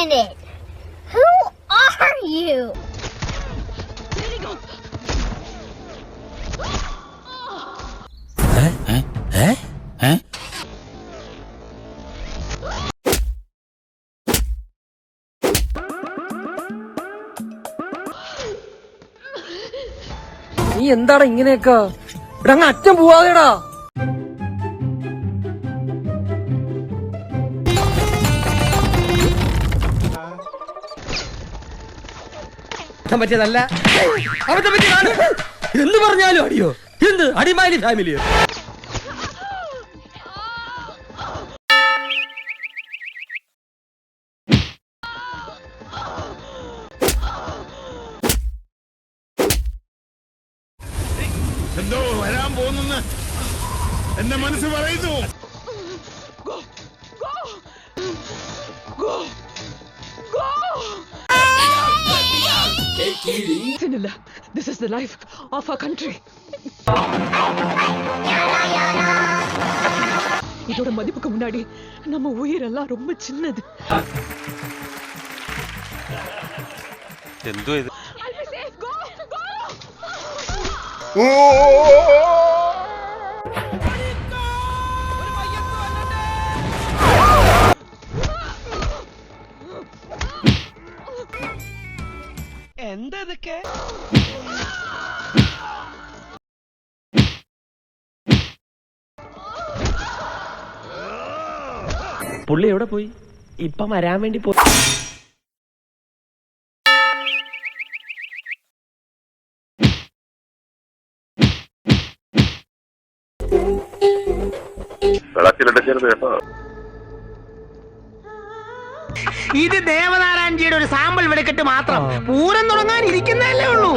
minute. Who are you? നീ എന്താടാ ഇങ്ങനെയൊക്കെ? ഇവിടെ അങ്ങ് അറ്റം പോവാതെടാ. പറ്റിയതല്ല. അബദ്ധം പറ്റിയതാണ് എന്ന് പറഞ്ഞാലും അടിയോ? എന്ത്? അടിമാലി ഫാമിലിയോ? എന്തോ വരാൻ പോകുന്നെന്ന് എന്റെ മനസ്സ് പറയുന്നു. feeling. Sinilla, this is the life of our country. இதோட மதிப்புக்கு முன்னாடி நம்ம உயிரெல்லாம் ரொம்ப சின்னது எந்த இது ஓ be ഇതൊക്കെ. പുള്ളി എവിടെ പോയി ഇപ്പൊ വരാൻ വേണ്ടി പോയി കേട്ടോ ഇത് ദേവനാരായണജിയുടെ ഒരു സാമ്പിൾ വെടിക്കെട്ട് മാത്രം. പൂരം തുടങ്ങാൻ ഇരിക്കുന്നതല്ലേ ഉള്ളൂ.